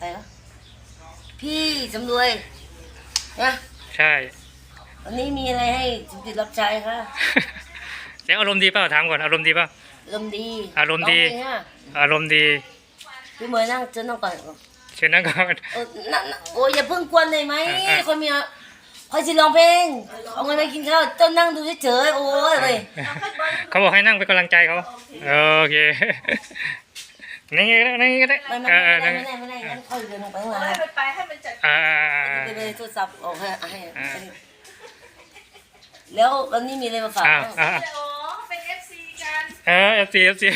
อะไรนะพี่สำรวยนะใช่ วันนี้มีอะไรให้สมจิตรับใช้คะเสียงอารมณ์ดีเปล่าถามก่อนอารมณ์ดีเปล่า อารมณ์ดีอารมณ์ดี ร้งเพลงอะอารมณ์ดี พี่เมย์นั่งเจอนั่งก่อนเชิญนั่งก่อน เออนั่งนั่งโอ้ยอย่าเพิ่งกวนเลยไหมอะ คนมีอะคอยสิร้องเพลงเอาเงินไปกินข้าวเจ้านั่งดูเฉยๆโอ้ยเว้ยเขาบอกให้นั่งเป็นกำลังใจเขาโอเค นั่งไงก็ได้นั่งไงก็ได้ไม่ไม่เออเออไม่นั่งไม่ได้ไม่ได้งั้นค่อยเดินลงไปข้างล่างให้มันไปให้มันจัดอ่าไปไปโทรศัพท์ออกให้ให้อ่าแล้ววันนี้มีอะไรมาฝากอ่าบ้างอ่าอ๋อเป็นเอฟซีกันเออเอฟซีเอฟซี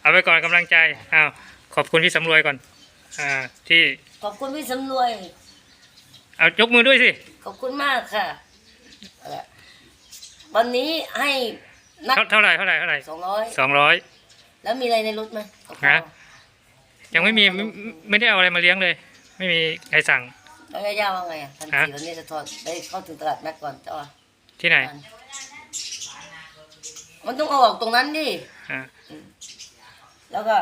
เอาไปก่อนกำลังใจอ้าวขอบคุณพี่สำรวยก่อนอ่าที่ขอบคุณพี่สำรวย เอายกมือด้วยสิ ขอบคุณมากค่ะเอ่อวันนี้ให้นักเท่าเท่าไหร่เท่าไหร่เท่าไหร่สองร้อยสองร้อย แล้วมีอะไรในรถไหมกับข้าวฮะ ยังไม่มีไม่ไม่ได้เอาอะไรมาเลี้ยงเลย ไม่มีใครสั่ง แล้วย่าว่าไงอะพันฮะสี่วันนี้จะทอดได้เข้าถึงตลาดนัดก่อนจ้าที่ไหนมันต้องเอาออกตรงนั้นดิอ่าแล้วก็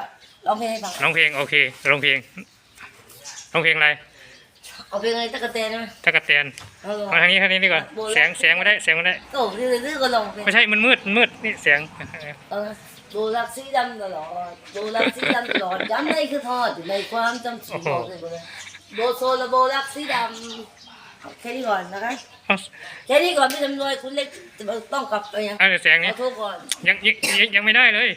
ร้องเพลงให้ฟังร้องเพลงโอเคร้องเพลงร้องเพลงอะไรเอาเพลงอะไรตะกะเตนไหมถ้ากระเตียนเอาลอง มาทางนี้ทางนี้ดีกว่าแสงแสงไม่ได้แสงไม่ได้ โอ้ดื้อดื้อก็ลองเพลงไม่ใช่มันมืดมันมืดนี่เสียงเอ อดูรักสีดำตลอดดูรักสีดำตลอดย้ำในคือทอดอยู่ในความจำสีบอกเลยบอกเลยโดโซลาโบรักสีดำเอาแค่นี้ก่อนนะคะแค่นี้ก่อนพี่จำรวยคุณเล็กต้องกลับไปยังอันเสียงขนี้อโทษก่อนยังยังยังยังไม่ได้เลย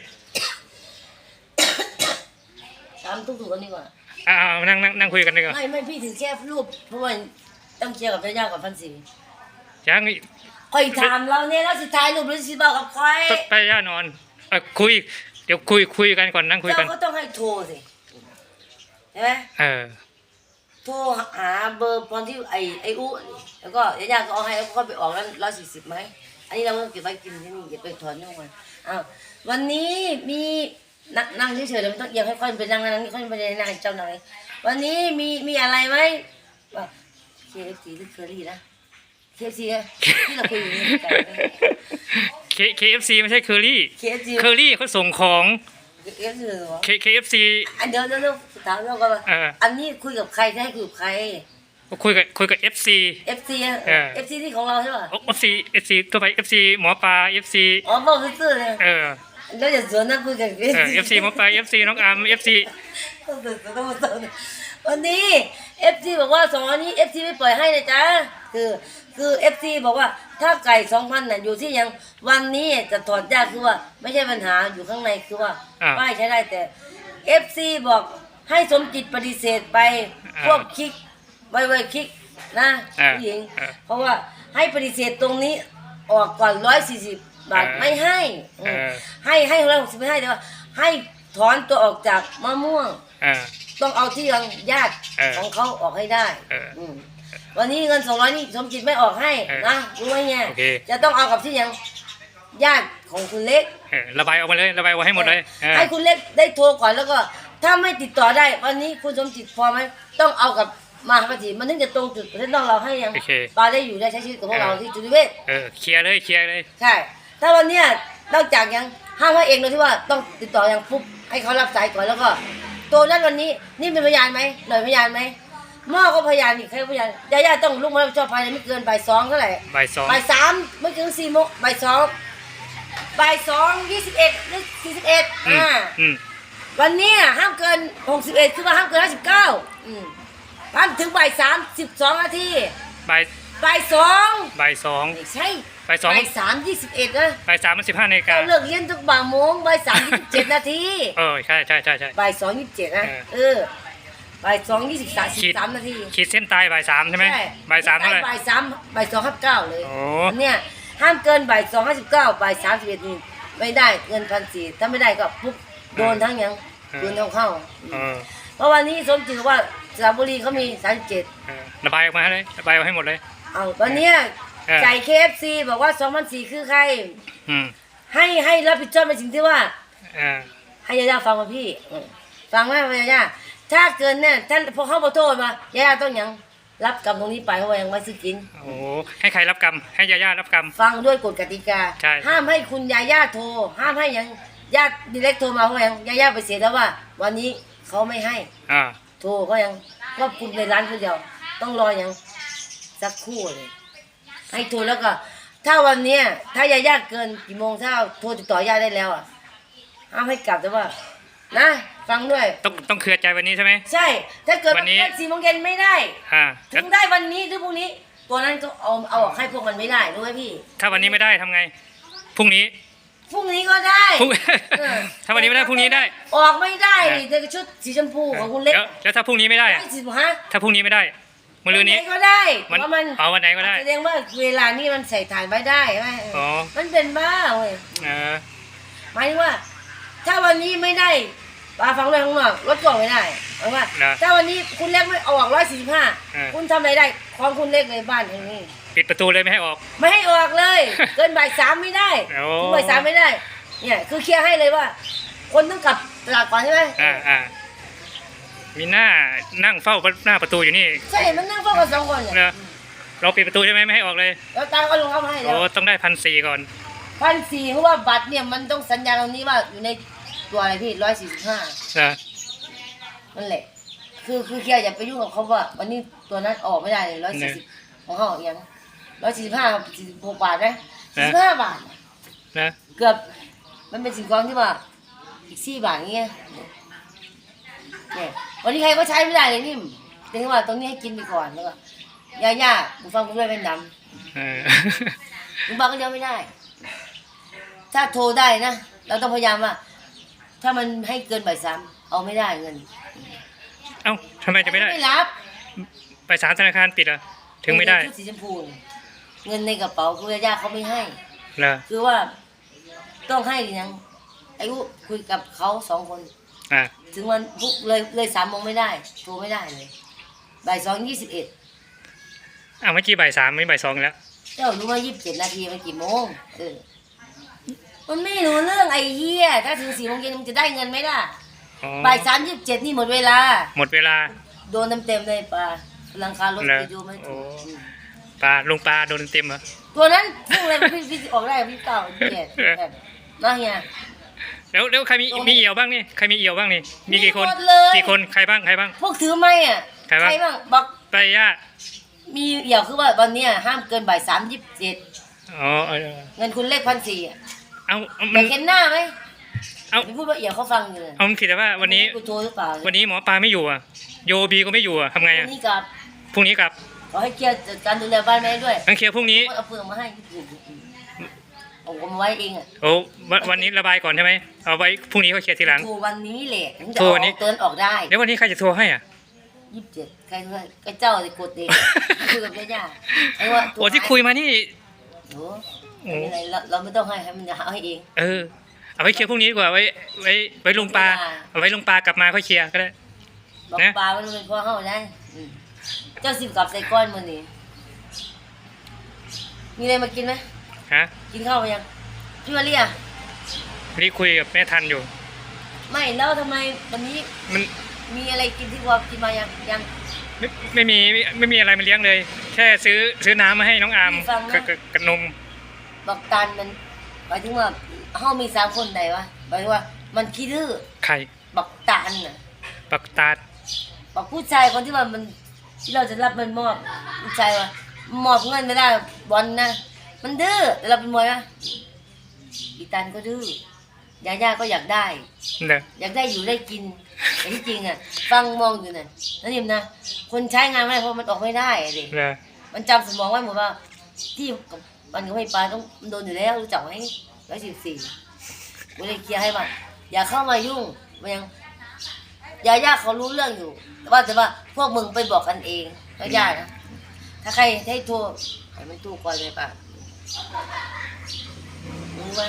ตามทุกๆกันดีกว่าอ่าเอานั่งนั่งนั่งคุยกันดีกว่าไม่ไม่พี่ถือแค่รูปเพราะว่าต้องเคลียร์กับเจ้าย่ากับพันสียังคอยถามเราเนี่ยแล้วสิถ่ายรูปหรือสิบอกกับใครไปย่านอนเอ่อคุย เดี๋ยวคุยคุยกันก่อนนั่งคุยกัเจ้าน ก็ต้องให้โทรสิใช่ไหมเออ โทรหาเบอร์ตอนที่ไอไออู้แล้วก็ย่าก็เอาให้แล้วก็ไปออกแล้วร้อยสี่สิบไหมอันนี้เราก็เก็บไว้กินที่นี่เก็บไปถอนนู่นก่อนอ้าววันนี้มีนั่งนั่งเฉยๆเดี๋ยวมันต้องเอียงให้ค่อยไปนั่งนั่งนี่ค่อยไปนั่งให้เจ้านายวันนี้มีมีอะไรไหมว่าเคฟซีหรือเคอรี่นะเคฟซีที่เราคุยอยู่นี่ไก่เคเคเอฟซีไม่ใช่เคอรี่เคฟซีเคอรี่เขาส่งของเคฟซีเหรอเคเคเอฟซีอันเดี๋ยวเดี๋ยวเดี๋ยวถามเราก่อนว่าเออ อันนี้คุยกับใครจะให้คุยกับใคร คุยกับคุยกับเอฟซี FC เออ FC ที่ของเราใช่ป่ะเอฟซีเอฟซีตัวไปเอฟซีหมอปลาเอฟซีอ๋อบอกซื่อๆเลยเออแล้วอย่าสวนนะคุยกันเออเอฟซีหมอปลาเอฟซีน้องอาร์มเอฟซีต้องสวนต้องมาสวนวันนี้ FC บอกว่าสองอันนี้ FC ไม่ปล่อยให้นะจ๊ะคือ คือ FC บอกว่าถ้าไก่สองพันน่ะอยู่ที่ยังวันนี้จะถอดยากคือว่า ไม่ใช่ปัญหาอยู่ข้างในคือว่าอ่าป้ายใช้ได้แต่ FC บอกให้สมจิตปฏิเสธไปอ่าพวกคลิกไวไวคลิกนะอ่าผู้หญิง อ่า เพราะว่าให้ปฏิเสธตรงนี้ออกก่อนร้อยสี่สิบบาทอ่าไม่ให้เออให้ให้ร้อยหกสิบไม่ให้แต่ว่า ให้ถอนตัวออกจากมะม่วง อ่า ต้องเอาที่ยังญาติเออของเขาออกให้ได้เอออื ม วันนี้เงินสองร้อยนี่สมจิตไม่ออกให้เออนะรู้ไหมเนี่ยโอเค จะต้องเอากับที่ยังญาติของคุณเล็กเออระบายออกมาเลยระบายออกมาให้หมดเลยเออให้คุณเล็กได้โทรก่อนแล้วก็ ถ้าไม่ติดต่อได้ วันนี้คุณสมจิตพอไหมต้องเอากับมาปฏิมันถึงจะตรงจุดที่ต้องเราให้ยังโอเค ปาได้อยู่ได้ใช้ชีวิตกับพวกเราที่จุลิเวศ เออเคลียร์เลยเคลียร์เลย ใช่ ถ้าวันเนี้ยนอกจากยังห้ามให้เองโดยที่ว่าต้องติดต่อยังปุ๊บให้เขารับสายก่อนแล้วก็ ตัวนั้นวันนี้นี่เป็นพยานไหมหน่อยพยานไหม หม้อก็พยานอีกใครก็พยานญาญาต้องลุกมารับผิดชอบภายในไม่เกินบ่ายสองเท่าไหร่บ่ายสองบ่ายสามไม่ถึงสี่โมงบ่ายสองบ่ายสองยี่สิบเอ็ดหรือสี่สิบเอ็ดอืมอ่าอืมวันเนี้ยห้ามเกินหกสิบเอ็ดคือว่าห้ามเกินห้าสิบเก้าห้ามถึงบ่ายสามสิบสองนาทีบ่ายบ่ายสองบ่ายสองไม่ใช่บ่ายสองบ่ายสามยี่สิบเอ็ดนะบ่ายสามมันสิบห้านาฬิกาเราเลิกเรียนทุกบ่ายโมงบ่ายสามยี่สิบเจ็ดนาทีเออใช่ใช่ใช่ใช่บ่ายสองยี่สิบเจ็ดนะเออเออ บ่ายสองยี่สิบสามสิบสามนาทีขีดเส้นตายบ่ายสามใช่ไหมใช่บ่ายสามเท่าไหร่บ่ายสามบ่ายสองห้าเก้าเลยโอ้อันเนี้ยห้ามเกินบ่ายสองห้าสิบเก้าบ่ายสามสิบเอ็ดนี่ไม่ได้เงินพันสี่ถ้าไม่ได้ก็ปุ๊บโดนทั้งยังโดนทั้งเข้าเออเพราะวันนี้สมจิตบอกว่าสระบุรีเขามีสามสิบเจ็ดเออระบายออกมาเลยระบายออกให้หมดเลยเอาวันเนี้ยเออจ่ายเคฟซีบอกว่าสองพันสี่คือใครอืมให้ให้รับผิดชอบในสิ่งที่ว่าเออให้ยาย่าฟังมาพี่อืมฟังไหมยาย่า ถ้าเกินเนี่ยท่านพอเขาขอโทษมายาย่าต้องยังรับกรรมตรงนี้ไปเพราะว่ายังไม่ซื้อกิน โอ้ให้ใครรับกรรม ให้ยาย่ารับกรรม ฟังด้วยกฎกติกา ใช่ ห้ามให้คุณยาย่าโทร ห้ามให้ยังญาติดีเล็กโทรมาเพราะว่ายังยาย่าไปเสียแล้วว่า วันนี้เขาไม่ให้ อ่า โทรก็ยังควบคุมในร้านคนเดียวต้องรออย่างสักครู่เลย ให้โทรแล้วก็ ถ้าวันเนี้ยถ้ายาย่าเกินกี่โมงถ้าโทรติดต่อย่าได้แล้วอะห้ามให้กลับแต่ว่า นะฟังด้วย ต้องต้องเคลียร์ใจวันนี้ใช่ไหม ใช่ ถ้าเกิดวันนี้เกินสี่โมงเย็นไม่ได้ อ่าถึงได้วันนี้หรือพรุ่งนี้ ตัวนั้นก็เอาเอาออกให้พวกมันไม่ได้รู้ไหมพี่ถ้าวันนี้ไม่ได้ทำไงพรุ่งนี้พรุ่งนี้ก็ได้พรุ่งเออถ้าวันนี้ไม่ได้พรุ่งนี้ได้ ออกไม่ได้นี่แต่ชุดสีชมพูของคุณเล็กแล้วแล้วถ้าพรุ่งนี้ไม่ได้อะไม่สิบฮะถ้าพรุ่งนี้ไม่ได้มะรืนนี้ วัไหก็ได้มันเพราะมันเอาวันไหนก็ได้แสดงว่าเวลานี้มันใส่ถ่านไม่ได้ใช่ไหมอ๋อ มันเป็นบ้าเว้ย เออหมายถึงว่า ถ้าวันนี้ไม่ได้ ปลาฟังเลยข้างนอกรถกล่องไม่ได้หมายว่านะถ้าวันนี้คุณเล็กไม่เอาออกร้อยสี่สิบห้าเออ คุณทำอะไรได้ของคุณเล็กในบ้านตรงนี้ ปิดประตูเลยไม่ให้ออก ไม่ให้ออกเลย เกินบ่ายสามไม่ได้โอ้ ถึงบ่ายสามไม่ได้ เนี่ย คือเคลียร์ให้เลยว่า คนต้องกลับตลาดก่อนใช่ไหมอ่าอ่ามีหน้านั่งเฝ้าหน้าประตูอยู่นี่ใช่มันนั่งเฝ้ากันสองคนเนี่ยเนอะเราปิดประตูใช่ไหมไม่ให้ออกเลยแล้วตังค์ก็ลงเข้ามาให้แล้โอ้วต้องได้พันสี่ก่อน พันสี่เพราะว่าบัตรเนี่ยมันต้องสัญญาตรงนี้ว่าอยู่ใน ตัวอะไรพี่ร้อยสี่สิบห้านะนั่นแหละ คือคือเคลียร์อย่าไปยุ่งกับเขาว่า วันนี้ตัวนั้นออกไม่ได้เลยร้อยสี่สิบของเขาออกยังร้อยสี่สิบห้าสี่สิบหกบาทนะสี่สิบห้าบาทนะเกือบมันเป็นสิ่งของที่ว่าอีกสี่บาทอย่างเงี้ยเนี่ยวันนี้ใครก็ใช้ไม่ได้เลยนี่ถึงว่าตรงนี้ให้กินไปก่อนแล้วก็ย่าย่าๆกูฟังกูด้วยเป็นดำเออมึงบอกก็เดียวไม่ได้ ถ้าโทรได้นะ เราต้องพยายามว่า ถ้ามันให้เกินบ่ายสามเอาไม่ได้เงินเอ้าทำไมจะไม่ได้ไม่รับไปสามธนาคารปิดอะถึงไม่ได้ชุดสีชมพูเนี่ยเงินในกระเป๋าคุณย่าเขาไม่ให้เหรอคือว่าต้องให้ยังไอ้กูคุยกับเขาสองคนอ่าถึงวันปุ๊บเลยเลยสามโมงไม่ได้โทรไม่ได้เลยบ่ายสองยี่สิบเอ็ดอ้าวเมื่อกี้บ่ายสามไม่บ่ายสองแล้วเจ้ารู้ว่ายี่สิบเจ็ดนาทีมันกี่โมงเออ มันไม่รู้เรื่องไอ้เหี้ยถ้าถึงสี่โมงเย็นมึงจะได้เงินไหมล่ะอ๋อบ่ายสามยี่สิบเจ็ดนี่หมดเวลา หมดเวลา โดนเต็มๆเลยปลาหลังคารถเหรอไปดูไม่ถูกโอ้ ปลาลงปลาโดนเต็มเหรอ ตัวนั้นพุ่งเลยพี่พี่ออกได้พี่เก่าพี่เจ็ดแบบน่าเฮียแล้วแล้วใครมีตรงนี้มีเอี่ยวบ้างนี่ใครมีเอี่ยวบ้างนี่มีกี่คนมีหมดเลย กี่คนใครบ้างใครบ้าง พวกถือไม้อะใครบ้าง บ้างบอกไปย่ามีเหี่ยวคือว่าวันเนี้ยห้ามเกินบ่ายสามยี่สิบเจ็ดอ๋อเออเงินคุณเลขพันสี่อะ เอาเอาอมัยานกเห็นหน้าไหมเอาอย่าพูดว่าเหี่ยวเขาฟังอยู่เลยเอามันผิดแต่ว่าวันนี้ กูโทรหรือเปล่าวันนี้หมอปลาไม่อยู่อะ โยบีก็ไม่อยู่อะทำไงวัอะนนี้กับพรุ่งนี้กลับขอให้เคลียร์จัดการดูแลบ้านแม่ด้วยงั้นเคลียร์พรุ่งนี้เอาปืนมาให้เอาผมไว้เองอะโอ้วันวันนี้ระบายก่อนใช่ไหม เอาไว้พรุ่งนี้เขาเคลียร์ทีหลัง โทรวันนี้แหละถึงจะโทรอวัอนนี้ กเตือนออกได้เดี๋ยววันนี้ใครจะโทรให้อะ ยี่สิบเจ็ดใครเคยก็เจ้าจะกดเองคุยกับย่าๆไอ้ว่าโอ้ที่คุยมานี่โอ้โอ้ ไม่เป็นไรเราเราไม่ต้องให้ให้มันจะหาให้เอง เออ เอาไว้เคลียร์พรุ่งนี้ดีกว่าไว้ไว้ไว้ลงปลาเวลาเอาไว้ลงปลากลับมาค่อยเคลียร์ก็ได้ บอกนะ ปลาไว้เป็นพ่อเฮาได้อืมเจ้าสิบกับใส่ก้อนมือนี่มีอะไรมากินไหมฮะกินข้าวไปยัง พี่มาเรียนี่คุยกับแม่ทันอยู่ ไม่แล้วทำไมวันนี้มันมีอะไรกินที่ว่ากินมายังยัง ไม่ไม่มีไม่ไม่มีอะไรมาเลี้ยงเลย แค่ซื้อซื้อน้ำมาให้น้องอามฟังนะกับกับกับนม บอกตันมันหมายถึงว่าเฮามีสามคนไหนวะหมายถึงว่า มันขี้ดื้อไข่บอกตันน่ะปักตาดบอกผู้ชายคนที่ว่ามันที่เราจะรับมันมอบผู้ชายว่ามอบเงินไม่ได้บอลนะมันดื้อแต่เราเป็นมวยนะอีตันก็ดื้อยาย่าก็อยากได้ เด้ออยากได้อยู่ได้กินแต่ที่จริงอะ ฟังมองอยู่น่ะนั่นเองนะคนใช้งานไม่ได้เพราะมันออกไม่ได้อะดิเด้อมันจำสมองไว้หมดว่าที่กับ มันก็ไม่ปต้องมันโดนอยู่แล้วรู้จักไหมร้อยสิบสี่กูเลยเคลียร์ให้มันอย่าเข้ามายุ่งมันยังยาย่าเขารู้เรื่องอยู่ แต่ว่าแต่ว่าพวกมึงไปบอกกันเองก็ยากนะถ้าใครให้โทรให้มันตู้ก่อนเลยป่ะรู้ไหม